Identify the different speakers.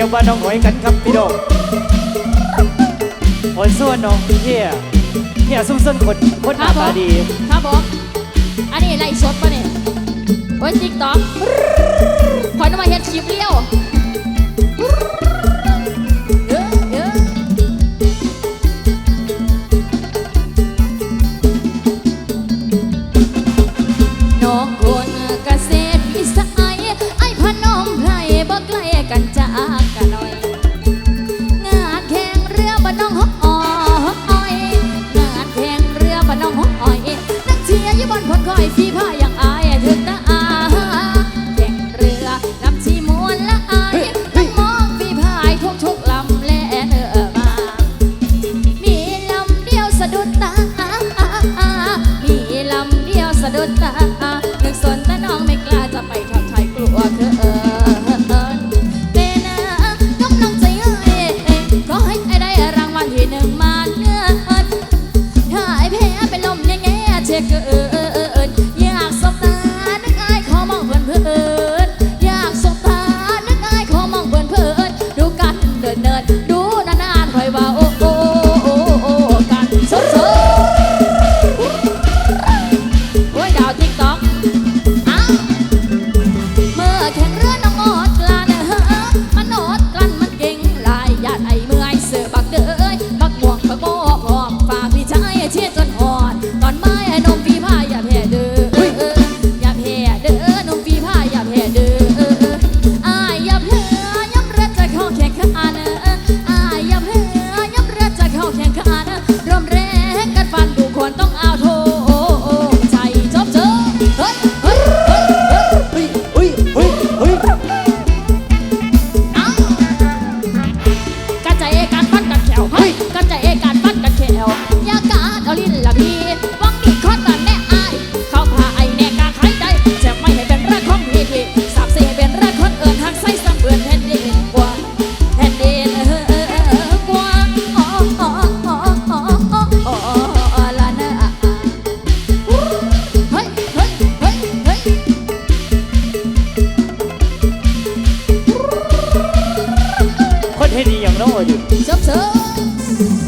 Speaker 1: รียกว่าน้องหอยกันครับพี่ดงคนส่วนน้องเฮียเฮียซุ่มส้นคนคนหน้าตาดี
Speaker 2: ครับผม อันนี้ไล่ชดปะเนี่ยโอ้ซิกต็อกคอยน้ำมาเฮ็ดคลิปเลี้ยว สีผ้าอย่งอายถึงตาอาแข่งเรือลำชีมวนละอายมองสีผ้าทุกทุกลำและเนอมา มีลำเดียวสะดุดตา มีลำเดียวสะดุดตา good not. ดิเสิร์ฟเสิ